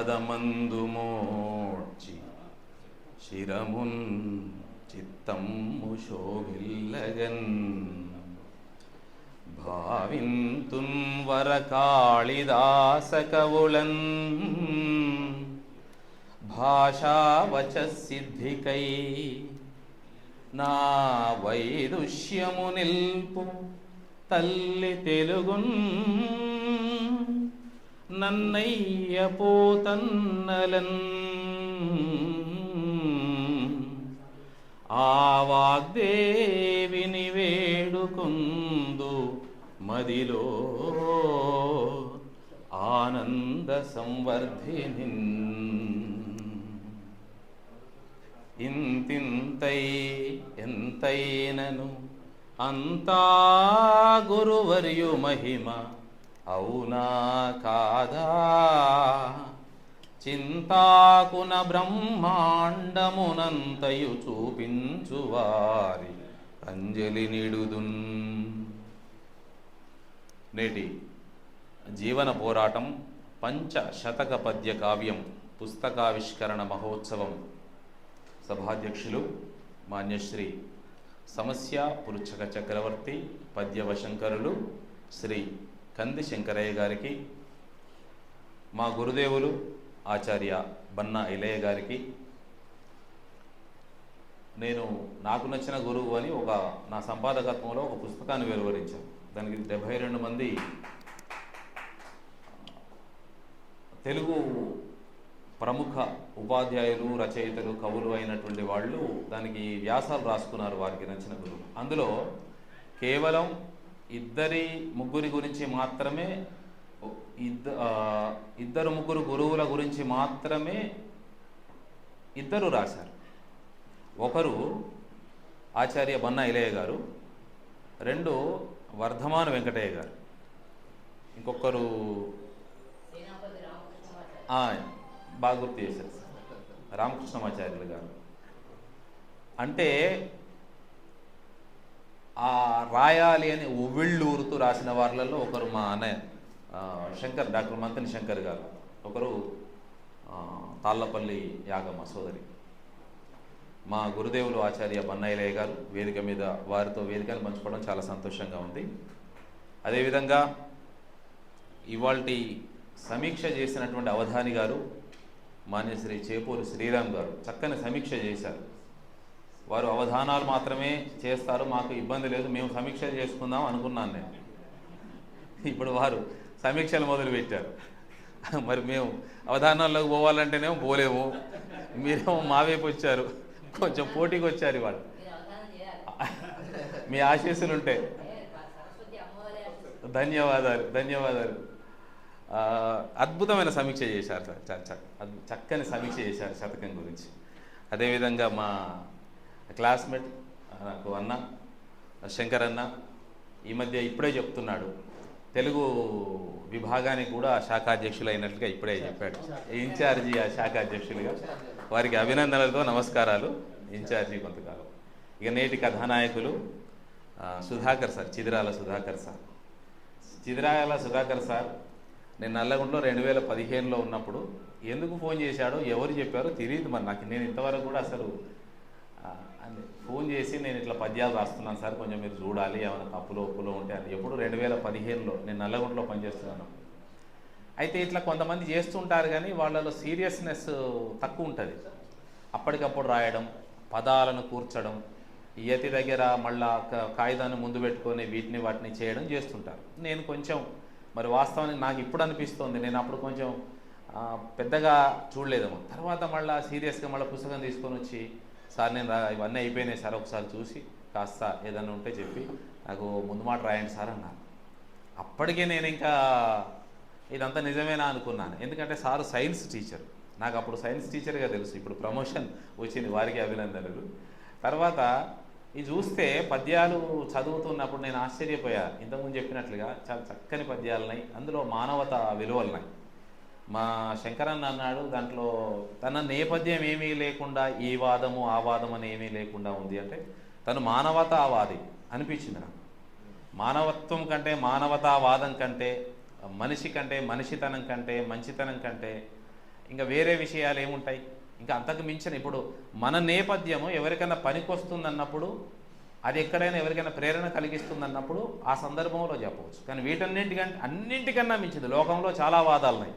శ్రీవాణి పదమందు మోడ్చి శిరమున్ చిత్తము శోభిల్లగన్ భావింతున్ వరకాళిదాసకవులన్. భాషావచ సిద్ధికై నా వైదుష్యము నిల్పు తల్లి తెలుగున్. నన్నయ్య పోతన్నలన్. ఆ వాగ్దేవిని వేడుకుందు మదిలో ఆనంద సంవర్ధిని ఇంతింతై ఎంతైనను అంతా గురువర్యు మహిమ అవునా కాదా? చింతాకున బ్రహ్మాండమునంతయు చూపించువారి అంజలి నిడుదున్. నేటి జీవన పోరాటం పంచ శతక పద్య కావ్యం పుస్తకావిష్కరణ మహోత్సవం. సభాధ్యక్షులు మాన్యశ్రీ సమస్య పురుచక చక్రవర్తి పద్యవశంకరులు శ్రీ కంది శంకరయ్య గారికి మా గురుదేవులు ఆచార్య బన్నా ఇలయ్య గారికి నేను నాకు నచ్చిన గురువు అని ఒక నా సంపాదకత్వంలో ఒక పుస్తకాన్ని వెలువరించాను. దానికి డెబ్భై రెండు మంది తెలుగు ప్రముఖ ఉపాధ్యాయులు రచయితలు కవులు అయినటువంటి వాళ్ళు దానికి వ్యాసాలు రాసుకున్నారు వారికి నచ్చిన గురువు. అందులో కేవలం ఇద్దరి ముగ్గురి గురించి మాత్రమే ఇద్దరు ముగ్గురు గురువుల గురించి మాత్రమే ఇద్దరు రాశారు. ఒకరు ఆచార్య బన్నా ఇలయ్య గారు రెండు వర్ధమాన వెంకటయ్య గారు ఇంకొకరు బాగా గుర్తు చేశారు. రామకృష్ణమాచార్యులు గారు. అంటే ఆ రాయాలి అని ఉవ్విళ్ళూరుతూ రాసిన వారిలలో ఒకరు మా అన్నయ్య శంకర్ డాక్టర్ మంతని శంకర్ గారు. ఒకరు తాళ్ళపల్లి యాగమ్మ సోదరి మా గురుదేవులు ఆచార్య బన్నయ్యలయ్య గారు వేదిక మీద వారితో వేదికను పంచుకోవడం చాలా సంతోషంగా ఉంది. అదేవిధంగా ఇవాల్టి సమీక్ష చేసినటువంటి అవధాని గారు మాన్యశ్రీ చేపూరి శ్రీరామ్ గారు చక్కని సమీక్ష చేశారు. వారు అవధానాలు మాత్రమే చేస్తారు మాకు ఇబ్బంది లేదు మేము సమీక్ష చేసుకుందాం అనుకున్నాను నేను. ఇప్పుడు వారు సమీక్షలు మొదలుపెట్టారు. మరి మేము అవధానాల్లోకి పోవాలంటేనేమో పోలేము. మీరేమో మా వైపు వచ్చారు. కొంచెం పోటీకి వచ్చారు ఇవాళ. మీ ఆశీస్సులు ఉంటాయి ధన్యవాదాలు ధన్యవాదాలు. అద్భుతమైన సమీక్ష చేశారు సార్ చక్కని సమీక్ష చేశారు శతకం గురించి. అదేవిధంగా మా క్లాస్మేట్ నాకు అన్న శంకర్ అన్న ఈ మధ్య ఇప్పుడే చెప్తున్నాడు. తెలుగు విభాగానికి కూడా శాఖాధ్యక్షులు అయినట్లుగా ఇప్పుడే చెప్పాడు. ఇన్ఛార్జి ఆ శాఖ అధ్యక్షులుగా వారికి అభినందనలతో నమస్కారాలు. ఇన్ఛార్జి కొంతకాలం. ఇక నేటి కథానాయకులు Sudhakar sir Chidirala Sudhakar sir. Chidirala Sudhakar sir నేను నల్లగొండలో రెండు వేల పదిహేనులో ఉన్నప్పుడు ఎందుకు ఫోన్ చేశాడో ఎవరు చెప్పారో తెలియదు మరి నాకు. నేను ఇంతవరకు కూడా అసలు అని ఫోన్ చేసి నేను ఇట్లా పద్యాలు రాస్తున్నాను సార్ కొంచెం మీరు చూడాలి ఏమైనా తప్పులు ఒప్పులు ఉంటే అని. ఎప్పుడు రెండు వేల పదిహేనులో నేను నల్లగొండలో పనిచేస్తున్నాను. అయితే ఇట్లా కొంతమంది చేస్తుంటారు కానీ వాళ్ళలో సీరియస్నెస్ తక్కువ ఉంటుంది. అప్పటికప్పుడు రాయడం పదాలను కూర్చడం ఈయతి దగ్గర మళ్ళా కాగితాన్ని ముందు పెట్టుకొని వీటిని వాటిని చేయడం చేస్తుంటారు. నేను కొంచెం మరి వాస్తవానికి నాకు ఇప్పుడు అనిపిస్తుంది. నేను అప్పుడు కొంచెం పెద్దగా చూడలేదేమో తర్వాత మళ్ళీ సీరియస్గా మళ్ళీ పుస్తకం తీసుకొని వచ్చి సార్ నేను రా- ఇవన్నీ అయిపోయినాయి సార్ ఒకసారి చూసి కాస్త ఏదైనా ఉంటే చెప్పి నాకు ముందు మాట రాయండి సార్ అన్నాను అప్పటికే నేను ఇంకా ఇదంతా నిజమేనా అనుకున్నాను. ఎందుకంటే సారు సైన్స్ టీచర్. నాకు అప్పుడు సైన్స్ టీచర్గా తెలుసు. ఇప్పుడు ప్రమోషన్ వచ్చింది వారికి అభినందనలు. తర్వాత ఇది చూస్తే పద్యాలు చదువుతున్నప్పుడు నేను ఆశ్చర్యపోయా. ఇంతకుముందు చెప్పినట్లుగా చాలా చక్కని పద్యాలున్నాయి. అందులో మానవత విలువలున్నాయి. మా శంకరన్న అన్నాడు దాంట్లో తన నేపథ్యం ఏమీ లేకుండా ఈ వాదము ఆ వాదం అని ఏమీ లేకుండా ఉంది అంటే తను మానవతావాది అనిపించింది నాకు. మానవత్వం కంటే మానవతావాదం కంటే మనిషి కంటే మనిషితనం కంటే మంచితనం కంటే ఇంకా వేరే విషయాలు ఏముంటాయి? ఇంకా అంతకు మించిన ఇప్పుడు మన నేపథ్యము ఎవరికైనా పనికొస్తుందన్నప్పుడు అది ఎక్కడైనా ఎవరికైనా ప్రేరణ కలిగిస్తుందన్నప్పుడు ఆ సందర్భంలో చెప్పవచ్చు. కానీ వీటన్నింటికంటే అన్నింటికన్నా మించింది. లోకంలో చాలా వాదాలు ఉన్నాయి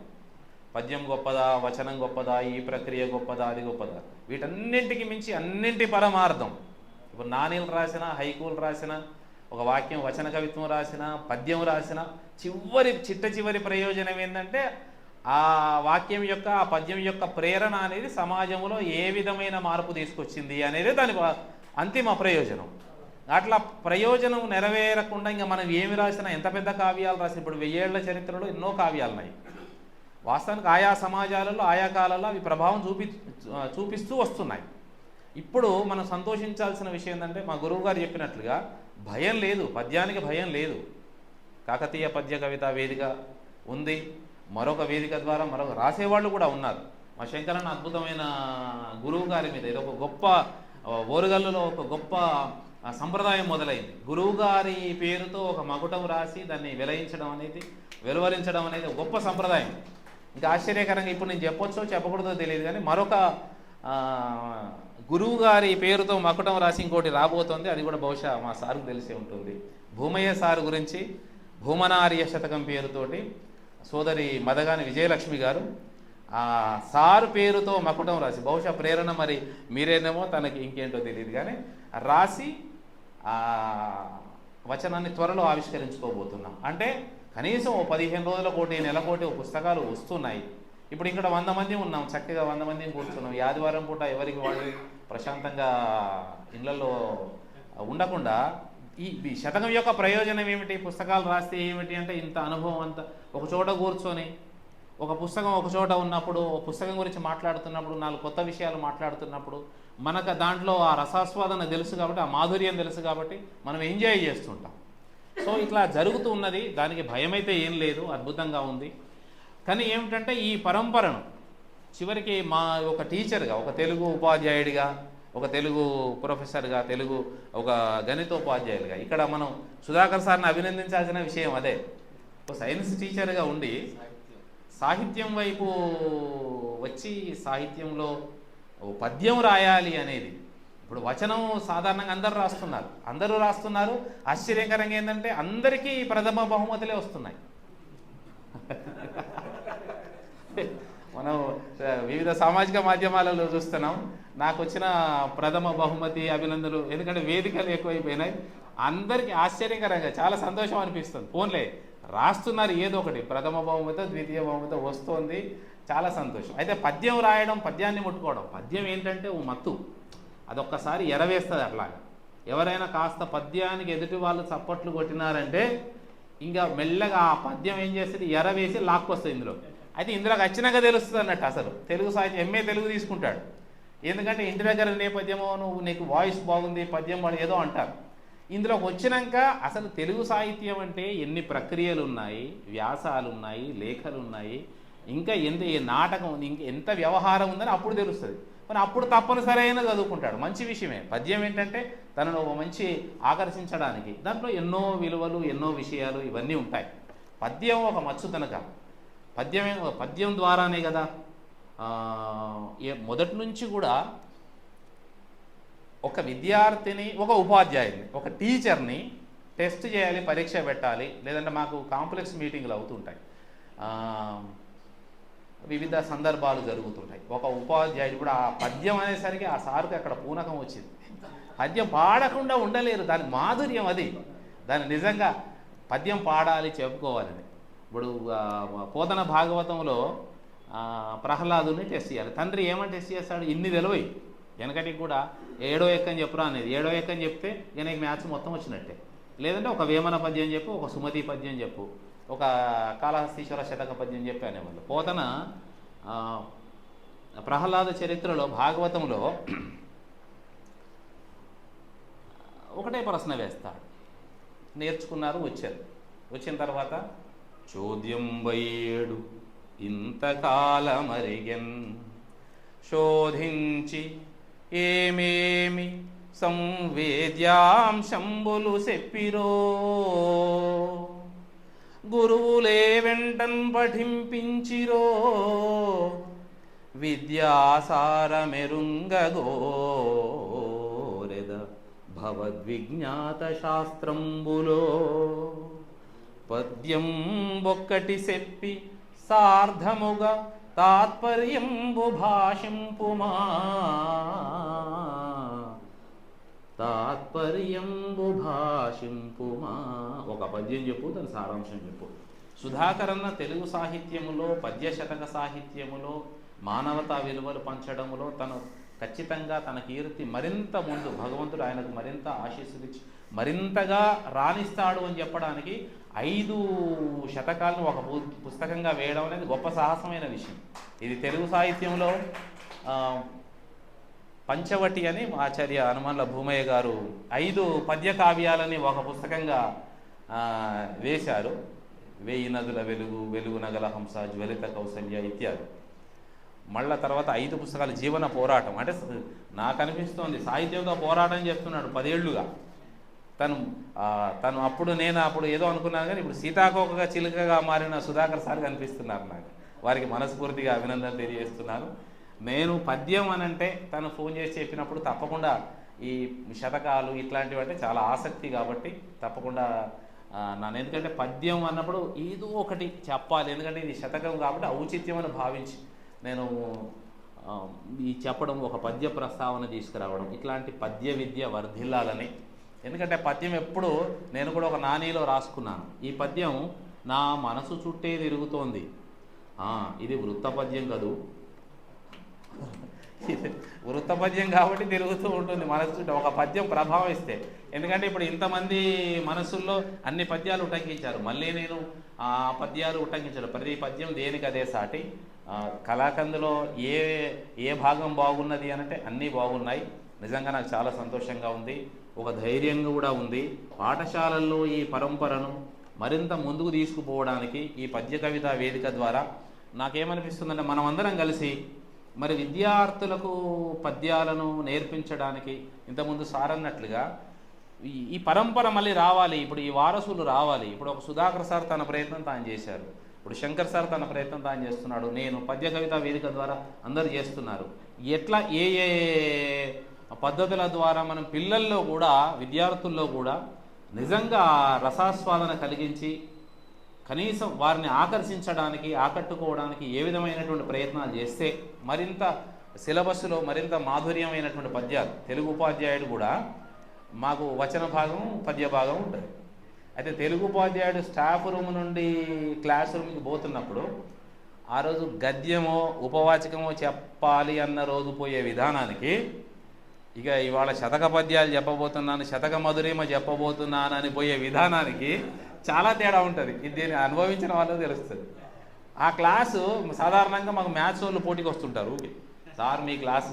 పద్యం గొప్పదా వచనం గొప్పదా ఈ ప్రక్రియ గొప్పదా అది గొప్పదా? వీటన్నింటికి మించి అన్నింటి పరమార్థం. ఇప్పుడు నానీలు రాసిన హైకూలు రాసిన ఒక వాక్యం వచన కవిత్వం రాసిన పద్యం రాసిన చివరి చిట్ట చివరి ప్రయోజనం ఏంటంటే ఆ వాక్యం యొక్క ఆ పద్యం యొక్క ప్రేరణ అనేది సమాజంలో ఏ విధమైన మార్పు తీసుకొచ్చింది అనేది దాని అంతిమ ప్రయోజనం. అట్లా ప్రయోజనం నెరవేరకుండా ఇంకా మనం ఏమి రాసినా ఎంత పెద్ద కావ్యాలు రాసిన ఇప్పుడు వెయ్యేళ్ళ చరిత్రలో ఎన్నో కావ్యాలు ఉన్నాయి వాస్తవానికి ఆయా సమాజాలలో ఆయా కాలాల్లో అవి ప్రభావం చూపి చూపిస్తూ వస్తున్నాయి. ఇప్పుడు మనం సంతోషించాల్సిన విషయం ఏంటంటే మా గురువు గారు చెప్పినట్లుగా భయం లేదు పద్యానికి భయం లేదు. కాకతీయ పద్య కవిత వేదిక ఉంది. మరొక వేదిక ద్వారా మరొక రాసేవాళ్ళు కూడా ఉన్నారు. మా శంకరన్న అద్భుతమైన గురువు గారి మీద ఇది ఒక గొప్ప ఓరుగల్లులో ఒక గొప్ప సంప్రదాయం మొదలైంది. గురువు గారి పేరుతో ఒక మకుటం రాసి దాన్ని వెలయించడం అనేది వెలువరించడం అనేది గొప్ప సంప్రదాయం. ఇంకా ఆశ్చర్యకరంగా ఇప్పుడు నేను చెప్పొచ్చో చెప్పకూడదో తెలియదు కానీ మరొక గురువు గారి పేరుతో మకుటం రాసి ఇంకోటి రాబోతోంది. అది కూడా బహుశా మా సార్కు తెలిసే ఉంటుంది. భూమయ్య సార్ గురించి భూమనార్య శతకం పేరుతోటి సోదరి మదగాని విజయలక్ష్మి గారు ఆ సారు పేరుతో మకుటం రాసి బహుశా ప్రేరణ మరి మీరేనేమో తనకి ఇంకేంటో తెలియదు కానీ రాసి ఆ వచనాన్ని త్వరలో ఆవిష్కరించుకోబోతున్నాం. అంటే కనీసం ఓ పదిహేను రోజుల కోటి నెల కోటి పుస్తకాలు వస్తున్నాయి. ఇప్పుడు ఇక్కడ వంద మంది ఉన్నాం చక్కగా వంద మంది కూర్చున్నాం. ఆదివారం పూట ఎవరికి వాళ్ళు ప్రశాంతంగా ఇళ్ళలో ఉండకుండా ఈ ఈ శతకం యొక్క ప్రయోజనం ఏమిటి? పుస్తకాలు రాస్తే ఏమిటి అంటే ఇంత అనుభవం అంతా. ఒక చోట కూర్చొని ఒక పుస్తకం ఒక చోట ఉన్నప్పుడు ఒక పుస్తకం గురించి మాట్లాడుతున్నప్పుడు నాలుగు కొత్త విషయాలు మాట్లాడుతున్నప్పుడు మనకు దాంట్లో ఆ రసాస్వాదన తెలుసు కాబట్టి ఆ మాధుర్యం తెలుసు కాబట్టి మనం ఎంజాయ్ చేస్తుంటాం. సో ఇట్లా జరుగుతూ ఉన్నది. దానికి భయం అయితే ఏం లేదు. అద్భుతంగా ఉంది. కానీ ఏమిటంటే ఈ పరంపరను చివరికి మా ఒక టీచర్గా ఒక తెలుగు ఉపాధ్యాయుడిగా ఒక తెలుగు ప్రొఫెసర్గా తెలుగు ఒక గణితోపాధ్యాయులుగా ఇక్కడ మనం సుధాకర్ సార్ని అభినందించాల్సిన విషయం అదే. ఒక సైన్స్ టీచర్గా ఉండి సాహిత్యం వైపు వచ్చి సాహిత్యంలో ఓ పద్యం రాయాలి అనేది ఇప్పుడు వచనం సాధారణంగా అందరూ రాస్తున్నారు. అందరూ రాస్తున్నారు. ఆశ్చర్యకరంగా ఏంటంటే అందరికీ ప్రథమ బహుమతులే వస్తున్నాయి. మనం వివిధ సామాజిక మాధ్యమాలలో చూస్తున్నాం. నాకు వచ్చిన ప్రథమ బహుమతి అభినందనలు ఎందుకంటే వేదికలు ఎక్కువైపోయినాయి. అందరికీ ఆశ్చర్యకరంగా చాలా సంతోషం అనిపిస్తుంది. ఫోన్లే రాస్తున్నారు ఏదో ఒకటి. ప్రథమ బహుమతి ద్వితీయ బహుమతి వస్తోంది. చాలా సంతోషం. అయితే పద్యం రాయడం పద్యాన్ని ముట్టుకోవడం. పద్యం ఏంటంటే ఓ మత్తు. అదొక్కసారి ఎరవేస్తుంది అట్లాగా. ఎవరైనా కాస్త పద్యానికి ఎదుటి వాళ్ళు చప్పట్లు కొట్టినారంటే ఇంకా మెల్లగా ఆ పద్యం ఏం చేస్తుంది? ఎరవేసి లాక్కొస్తుంది ఇందులో. అయితే ఇందులోకి వచ్చినాక తెలుస్తుంది అన్నట్టు అసలు. తెలుగు సాహిత్యం ఎంఏ తెలుగు తీసుకుంటాడు. ఎందుకంటే ఇంటి దగ్గర నేపథ్యమో నువ్వు నీకు వాయిస్ బాగుంది పద్యం బాగుంది ఏదో అంటారు. ఇందులోకి వచ్చినాక అసలు తెలుగు సాహిత్యం అంటే ఎన్ని ప్రక్రియలు ఉన్నాయి వ్యాసాలు ఉన్నాయి లేఖలు ఉన్నాయి ఇంకా ఎంత ఏ నాటకం ఉంది ఇంకా ఎంత వ్యవహారం ఉందని అప్పుడు తెలుస్తుంది. మరి అప్పుడు తప్పనిసరైన చదువుకుంటాడు. మంచి విషయమే. పద్యం ఏంటంటే తనను ఒక మంచి ఆకర్షించడానికి దాంట్లో ఎన్నో విలువలు ఎన్నో విషయాలు ఇవన్నీ ఉంటాయి. పద్యం ఒక మచ్చుతనక. పద్యమే పద్యం ద్వారానే కదా ఏ- మొదటి నుంచి కూడా ఒక విద్యార్థిని ఒక ఉపాధ్యాయుని ఒక టీచర్ని టెస్ట్ చేయాలి పరీక్ష పెట్టాలి లేదంటే మాకు కాంప్లెక్స్ మీటింగ్లు అవుతుంటాయి వివిధ సందర్భాలు జరుగుతుంటాయి. ఒక ఉపాధ్యాయుడు కూడా ఆ పద్యం అనేసరికి ఆ సార్కి అక్కడ పూనకం వచ్చింది. పద్యం పాడకుండా ఉండలేరు. దాని మాధుర్యం అది. దాన్ని నిజంగా పద్యం పాడాలి చెప్పుకోవాలని. ఇప్పుడు పోతన భాగవతంలో ప్రహ్లాదుని టెస్ట్ చేయాలి. తండ్రి ఏమని టెస్ట్ చేస్తాడు? ఇన్ని తెలివై. వెనకటికి కూడా ఏడో ఎక్కని చెప్పురా అనేది. ఏడో ఎక్కని చెప్తే ఇక నీకు మ్యాథ్స్ మొత్తం వచ్చినట్టే. లేదంటే ఒక వేమన పద్యం చెప్పు ఒక సుమతి పద్యం చెప్పు. ఒక కాళహస్తీశ్వర శతక పద్యం చెప్పాను వాళ్ళు పోతన ప్రహ్లాద చరిత్రలో భాగవతంలో ఒకటే ప్రశ్న వేస్తాడు. నేర్చుకున్నారు వచ్చారు. వచ్చిన తర్వాత చోద్యం వైయేడు ఇంతకాలమరిగెన్ శోధించి ఏమేమి సంవేద్యాంశంబులు చెప్పిరో? గురువులే వెంటన్ పఠింపించిరో. విద్యాసారమెరుంగగోరెద భవద్విజ్ఞాత శాస్త్రంబులో పద్యం ఒక్కటి చెప్పి సార్ధముగా తాత్పర్యంబు భాషింపుమా. తాత్పర్యంబు భాషింపుమా ఒక పద్యం చెప్పు దాని సారాంశం చెప్పు. సుధాకరన్న తెలుగు సాహిత్యములో పద్యశతక సాహిత్యములో మానవతా విలువలు పంచడములో తను ఖచ్చితంగా తన కీర్తి మరింత ముందు భగవంతుడు ఆయనకు మరింత ఆశీస్సులు ఇచ్చి మరింతగా రాణిస్తాడు అని చెప్పడానికి ఐదు శతకాలను ఒక పు- పుస్తకంగా వేయడం అనేది గొప్ప సాహసమైన విషయం. ఇది తెలుగు సాహిత్యంలో పంచవటి అని ఆచార్య హనుమాన్ల భూమయ్య గారు ఐదు పద్య కావ్యాలని ఒక పుస్తకంగా వేశారు. వేయి నదుల వెలుగు వెలుగు నగల హంస జ్వలిత కౌసల్య ఇత్యాది. మళ్ళా తర్వాత ఐదు పుస్తకాలు జీవన పోరాటం. అంటే నాకు అనిపిస్తోంది సాహిత్యంతో పోరాటం చెప్తున్నాడు పదేళ్ళుగా. తను తను అప్పుడు నేను అప్పుడు ఏదో అనుకున్నాను కానీ ఇప్పుడు సీతాకోకగా చిలుకగా మారిన సుధాకర్ సార్ కనిపిస్తున్నారు నాకు. వారికి మనస్ఫూర్తిగా అభినందన తెలియజేస్తున్నాను. నేను పద్యం అని అంటే తను ఫోన్ చేసి చెప్పినప్పుడు తప్పకుండా ఈ శతకాలు ఇట్లాంటివి అంటే చాలా ఆసక్తి కాబట్టి తప్పకుండా నన్ను. ఎందుకంటే పద్యం అన్నప్పుడు ఏదో ఒకటి చెప్పాలి. ఎందుకంటే ఇది శతకం కాబట్టి ఔచిత్యం అని భావించి నేను ఈ చెప్పడం ఒక పద్య ప్రస్తావన తీసుకురావడం ఇట్లాంటి పద్య విద్య వర్ధిల్లాలని. ఎందుకంటే పద్యం ఎప్పుడు నేను కూడా ఒక నానీలో రాసుకున్నాను. ఈ పద్యం నా మనసు చుట్టే తిరుగుతోంది. ఇది వృత్త పద్యం కదూ? వృత్త పద్యం కాబట్టి తిరుగుతూ ఉంటుంది మనసు ఒక పద్యం ప్రభావిస్తే ఎందుకంటే ఇప్పుడు ఇంతమంది మనసుల్లో అన్ని పద్యాలు ఉటంకించారు. మళ్ళీ నేను ఆ పద్యాలు ఉటంకించాను. ప్రతి పద్యం దేనికి అదే సాటి? కళాకందులో ఏ ఏ భాగం బాగున్నది అనంటే అన్నీ బాగున్నాయి. నిజంగా నాకు చాలా సంతోషంగా ఉంది. ఒక ధైర్యం కూడా ఉంది. పాఠశాలల్లో ఈ పరంపరను మరింత ముందుకు తీసుకుపోవడానికి ఈ పద్య కవిత వేదిక ద్వారా నాకేమనిపిస్తుందంటే మనం అందరం కలిసి మరి విద్యార్థులకు పద్యాలను నేర్పించడానికి ఇంతకుముందు సారన్నట్లుగా ఈ ఈ పరంపర మళ్ళీ రావాలి ఇప్పుడు ఈ వారసులు రావాలి. ఇప్పుడు ఒక సుధాకర్ సార్ తన ప్రయత్నం తాను చేశారు. ఇప్పుడు శంకర్ సార్ తన ప్రయత్నం తాను చేస్తున్నాడు. నేను పద్య కవిత వేదిక ద్వారా అందరు చేస్తున్నారు. ఎట్లా ఏ ఏ పద్ధతుల ద్వారా మనం పిల్లల్లో కూడా విద్యార్థుల్లో కూడా నిజంగా రసాస్వాదన కలిగించి కనీసం వారిని ఆకర్షించడానికి ఆకట్టుకోవడానికి ఏ విధమైనటువంటి ప్రయత్నాలు చేస్తే మరింత సిలబస్లో మరింత మాధుర్యమైనటువంటి పద్యాలు తెలుగు ఉపాధ్యాయుడు కూడా మాకు వచన భాగం పద్య భాగం ఉంటుంది. అయితే తెలుగు ఉపాధ్యాయుడు స్టాఫ్ రూమ్ నుండి క్లాస్ రూమ్కి పోతున్నప్పుడు ఆ రోజు గద్యమో ఉపవాచకమో చెప్పాలి అన్న రోజు పోయే విధానానికి ఇక ఇవాళ శతక పద్యాలు చెప్పబోతున్నాను శతక మధురిమ చెప్పబోతున్నాను అని పోయే విధానానికి చాలా తేడా ఉంటుంది. ఇది దీన్ని అనుభవించిన వాళ్ళు తెలుస్తుంది. ఆ క్లాసు సాధారణంగా మాకు మ్యాథ్స్ వాళ్ళు పోటీకి వస్తుంటారు ఊరికే. సార్ మీ క్లాస్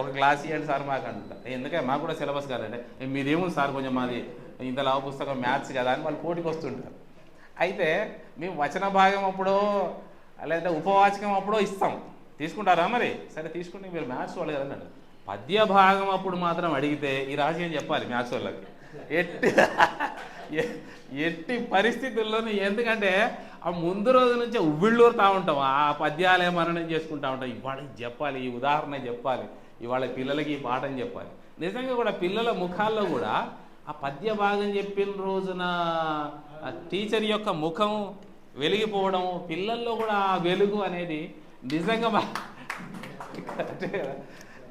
ఒక క్లాస్ ఇవ్వండి సార్ మాకు అంటుంటారు. ఎందుకంటే మాకు కూడా సిలబస్ కాదంటే మీదేముంది సార్ కొంచెం మాది ఇంత లావు పుస్తకం మ్యాథ్స్ కదా అని వాళ్ళు పోటీకి వస్తుంటారు. అయితే మేము వచన భాగం అప్పుడో లేదంటే ఉపవాచకం అప్పుడో ఇస్తాం. తీసుకుంటారా మరి? సరే తీసుకుంటే మీరు మ్యాథ్స్ వాళ్ళు కదండి పద్య భాగం అప్పుడు మాత్రం అడిగితే ఈ రహస్యం చెప్పాలి మ్యాథ్స్ వాళ్ళకి. ఎట్టి ఎట్టి పరిస్థితుల్లోనూ ఎందుకంటే ఆ ముందు రోజు నుంచే ఉవ్విళ్ళూరుతా ఉంటాం. ఆ పద్యాలే మరణం చేసుకుంటా ఉంటాం. ఇవాళ చెప్పాలి ఈ ఉదాహరణ చెప్పాలి ఇవాళ పిల్లలకి ఈ పాఠం చెప్పాలి. నిజంగా కూడా పిల్లల ముఖాల్లో కూడా ఆ పద్య భాగం చెప్పిన రోజున టీచర్ యొక్క ముఖం వెలిగిపోవడం పిల్లల్లో కూడా ఆ వెలుగు అనేది నిజంగా మా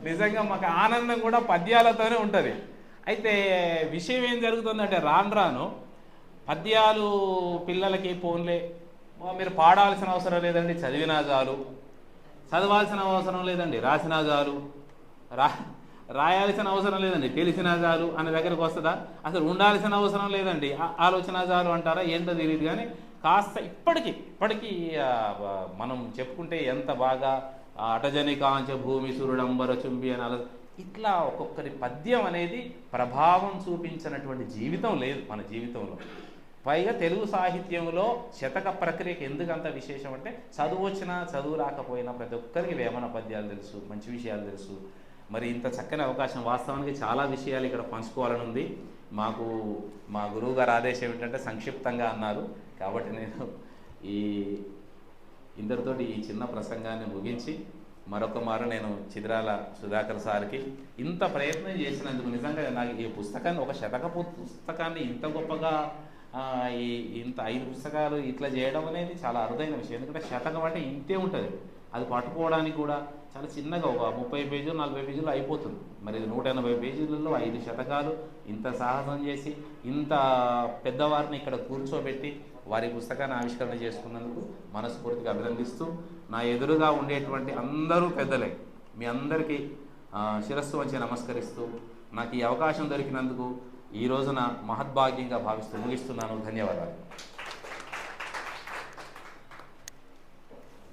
నిజంగా మాకు ఆనందం కూడా పద్యాలతోనే ఉంటుంది. అయితే విషయం ఏం జరుగుతుందంటే రాను రాను పద్యాలు పిల్లలకి ఫోన్లే. మీరు పాడాల్సిన అవసరం లేదండి చదివినా చాలు. చదవాల్సిన అవసరం లేదండి రాసినా చాలు. రా రాయాల్సిన అవసరం లేదండి తెలిసినా చాలు అనే దగ్గరకు వస్తుందా? అసలు ఉండాల్సిన అవసరం లేదండి. ఆలోచన చాలు అంటారా? ఏంటో తెలియదు కానీ కాస్త ఇప్పటికీ ఇప్పటికీ మనం చెప్పుకుంటే ఎంత బాగా అటజని కాంచ భూమి సూర్యుడంబర చుంబి అని అలా ఇట్లా ఒక్కొక్కరి పద్యం అనేది ప్రభావం చూపించినటువంటి జీవితం లేదు మన జీవితంలో. పైగా తెలుగు సాహిత్యంలో శతక ప్రక్రియకి ఎందుకంత విశేషం అంటే చదువు వచ్చినా చదువు రాకపోయినా ప్రతి ఒక్కరికి వేమన పద్యాలు తెలుసు మంచి విషయాలు తెలుసు. మరి ఇంత చక్కని అవకాశం వాస్తవానికి చాలా విషయాలు ఇక్కడ పంచుకోవాలని ఉంది. మాకు మా గురువు గారు ఆదేశం ఏంటంటే సంక్షిప్తంగా అన్నారు. కాబట్టి నేను ఈ ఇందరితోటి ఈ చిన్న ప్రసంగాన్ని ముగించి మరొక మారు నేను చిద్రాల సుధాకర్ సార్కి ఇంత ప్రయత్నం చేసినందుకు నిజంగా నాకు ఈ పుస్తకాన్ని ఒక శతకపు పుస్తకాన్ని ఇంత గొప్పగా ఇంత ఐదు పుస్తకాలు ఇట్లా చేయడం అనేది చాలా అరుదైన విషయం. ఎందుకంటే శతకం అంటే ఇంతే ఉంటుంది. అది పట్టుకోవడానికి కూడా చాలా చిన్నగా ఒక ముప్పై పేజీలు నలభై పేజీలు అయిపోతుంది. మరి ఇది నూట ఎనభై పేజీలలో ఐదు శతకాలు ఇంత సాహసం చేసి ఇంత పెద్దవారిని ఇక్కడ కూర్చోబెట్టి వారి పుస్తకాన్ని ఆవిష్కరణ చేసుకున్నందుకు మనస్ఫూర్తిగా అభినందిస్తూ నా ఎదురుగా ఉండేటువంటి అందరూ పెద్దలే మీ అందరికీ శిరస్సు వచ్చి నమస్కరిస్తూ నాకు ఈ అవకాశం దొరికినందుకు ఈ రోజున మహద్భాగ్యంగా భావిస్తూ ముగిస్తున్నాను. ధన్యవాదాలు.